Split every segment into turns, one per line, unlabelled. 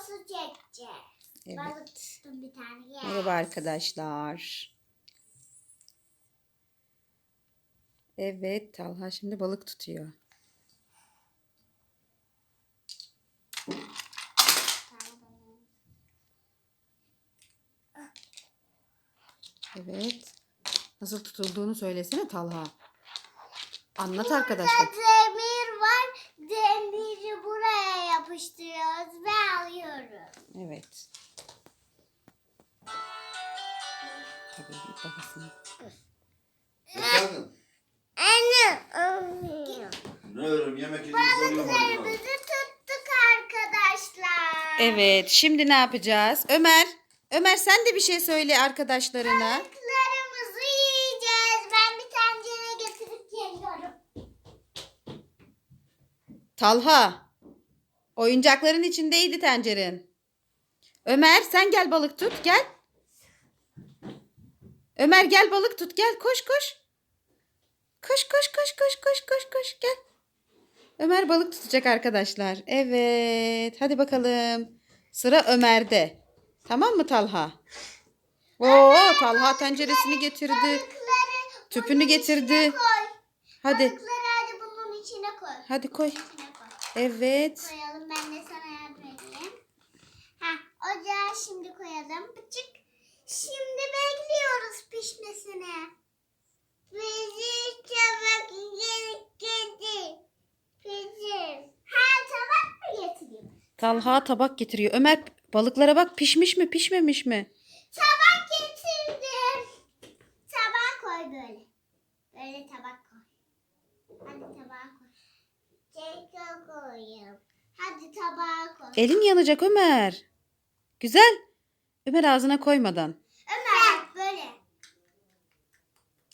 videosu çekeceğiz. Balık
Evet.
tuttum bir tane. Yes.
Merhaba arkadaşlar. Evet, Talha şimdi balık tutuyor. Evet. Nasıl tutulduğunu söylesene Talha. Anlat arkadaşlar.
Burada demir var. Demiri buraya yapıştırıyoruz ve alıyoruz.
Evet. Tabii babasını.
Efendim?
Anne.
Ne örüm yemek yediğinizi soruyorum
Balıklarımızı tuttuk arkadaşlar.
Evet, şimdi ne yapacağız? Ömer, Ömer sen de bir şey söyle arkadaşlarına.
Balıklarımızı yiyeceğiz. Ben bir tencere getirip geliyorum.
Talha, oyuncakların içindeydi tenceren. Ömer sen gel balık tut, gel. Ömer gel balık tut, gel koş koş. Koş koş koş koş koş koş koş gel. Ömer balık tutacak arkadaşlar. Evet, hadi bakalım. Sıra Ömer'de. Tamam mı Talha? Oo, Talha tenceresini getirdi. Tüpünü getirdi. Hadi,
Balıkları hadi bunun içine koy.
hadi koy. Evet.
Koyalım ben de sana yardım edeyim. Ha, ocağa şimdi koyalım. Pıçık. Şimdi bekliyoruz pişmesini. Bizi çabuk getirdi. Pişir. Ha tabak mı getireyim?
Talha tabak getiriyor. Ömer balıklara bak pişmiş mi pişmemiş mi?
Tabak getirdim. Tabağa koy böyle. Böyle tabak koy. Hadi tabağa koy. Keko koyayım.
Elin yanacak Ömer. Güzel. Ömer ağzına koymadan.
Ömer böyle.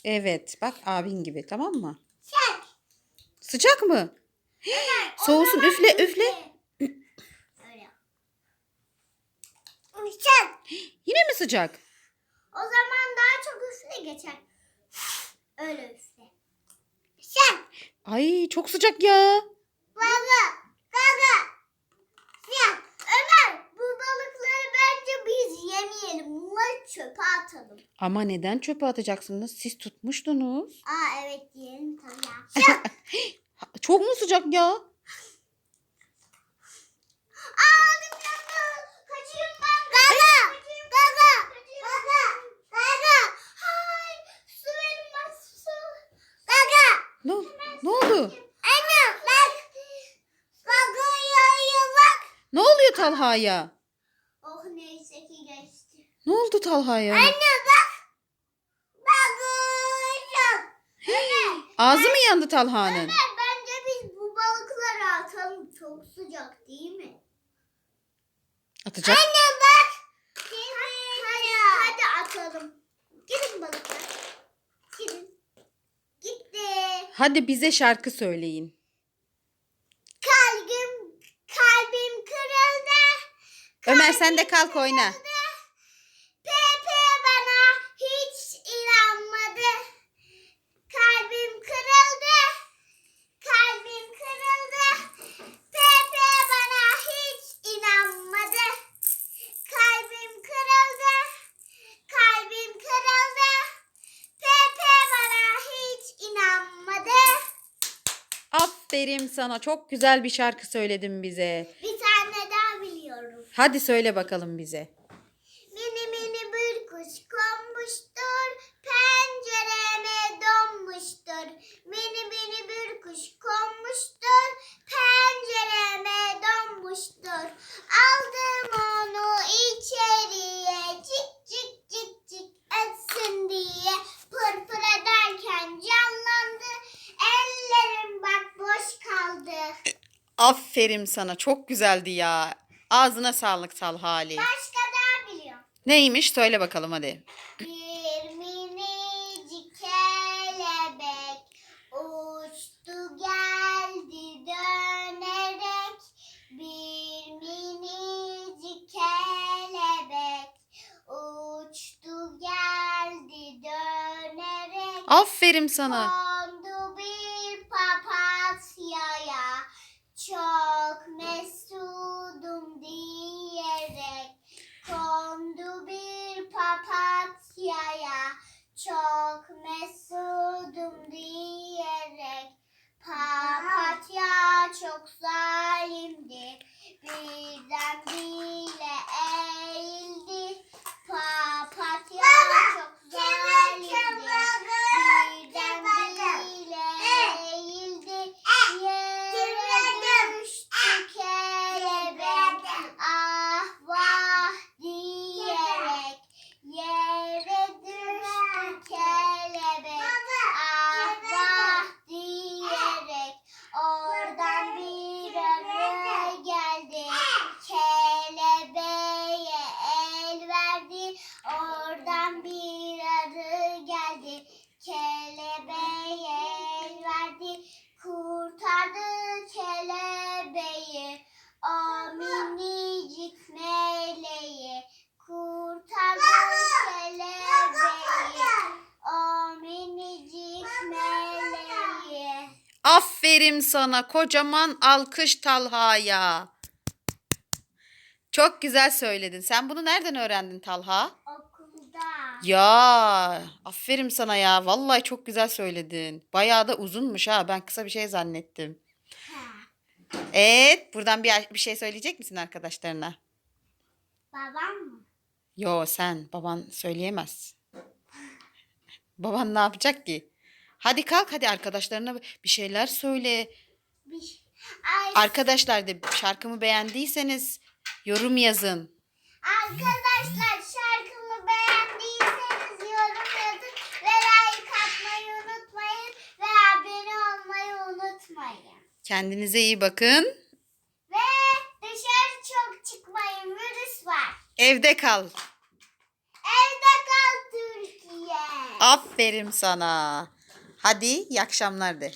Evet bak abin gibi tamam mı?
Çek.
Sıcak mı? Soğusun üfle üfle.
Öyle. Çek.
Yine mi sıcak?
O zaman daha çok üfle geçer. Öyle üfle. Çek.
Ay çok sıcak ya.
Gaga. Gaga. Ömer bu balıkları bence biz yemeyelim. Bunları çöpe atalım.
Ama neden çöpe atacaksınız? Siz tutmuştunuz.
Aa evet yiyelim tabii.
Çok mu sıcak ya?
Aa elim yandı. Kaçayım ben. Gaga. Gaga. Gaga. Gaga. Hay. Su verin bak su. Gaga.
Ne, ne oldu?
Anne bak. Gaga yayıyor bak.
Ne oluyor Talha'ya?
Oh neyse ki geçti.
Ne oldu Talha'ya?
Anne bak. Bakıyorum. Ömer.
Ağzı mı yandı Talha'nın?
Ömer bence biz bu balıkları atalım. Çok sıcak değil mi?
Atacak.
Anne bak. Hadi, hadi atalım. Gidin balıklar. Gidin. Gitti.
Hadi bize şarkı söyleyin.
Kalbim, kalbim kırıldı.
Ömer sen de kalk oyna.
Pepe bana hiç inanmadı. Kalbim kırıldı. Kalbim kırıldı. Pepe bana hiç inanmadı. Kalbim kırıldı. Kalbim kırıldı. Pepe bana hiç inanmadı.
Aferin sana. Çok güzel bir şarkı söyledin bize.
Bir tane daha biliyorum.
Hadi söyle bakalım bize.
Mini mini bir kuş konmuştur, pencereme donmuştur. Mini mini bir kuş konmuştur, pencereme donmuştur. Aldım onu içeriye, cik cik cik cik etsin diye. Pır pır ederken canlandı, ellerim bak boş kaldı.
Aferin sana. Çok güzeldi ya. Ağzına sağlık Talhali.
Başka daha biliyorum.
Neymiş? Söyle bakalım hadi.
Bir minicik kelebek uçtu geldi dönerek. Bir minicik kelebek uçtu geldi dönerek.
Aferin sana. Aferin sana kocaman alkış Talha'ya. Çok güzel söyledin. Sen bunu nereden öğrendin Talha?
Okulda.
Ya aferin sana ya. Vallahi çok güzel söyledin. Bayağı da uzunmuş ha. Ben kısa bir şey zannettim.
Ha.
Evet, buradan bir, bir şey söyleyecek misin arkadaşlarına?
Babam mı?
Yo sen baban söyleyemez. Baban ne yapacak ki? Hadi kalk hadi arkadaşlarına bir şeyler söyle.
Bir şey- Ay,
Arkadaşlar da şarkımı beğendiyseniz yorum yazın.
arkadaşlar şarkımı beğendiyseniz yorum yazın ve like atmayı unutmayın ve abone olmayı unutmayın.
Kendinize iyi bakın.
Ve dışarı çok çıkmayın virüs var.
Evde kal.
Evde kal Türkiye.
Aferin sana. Hadi iyi akşamlar de.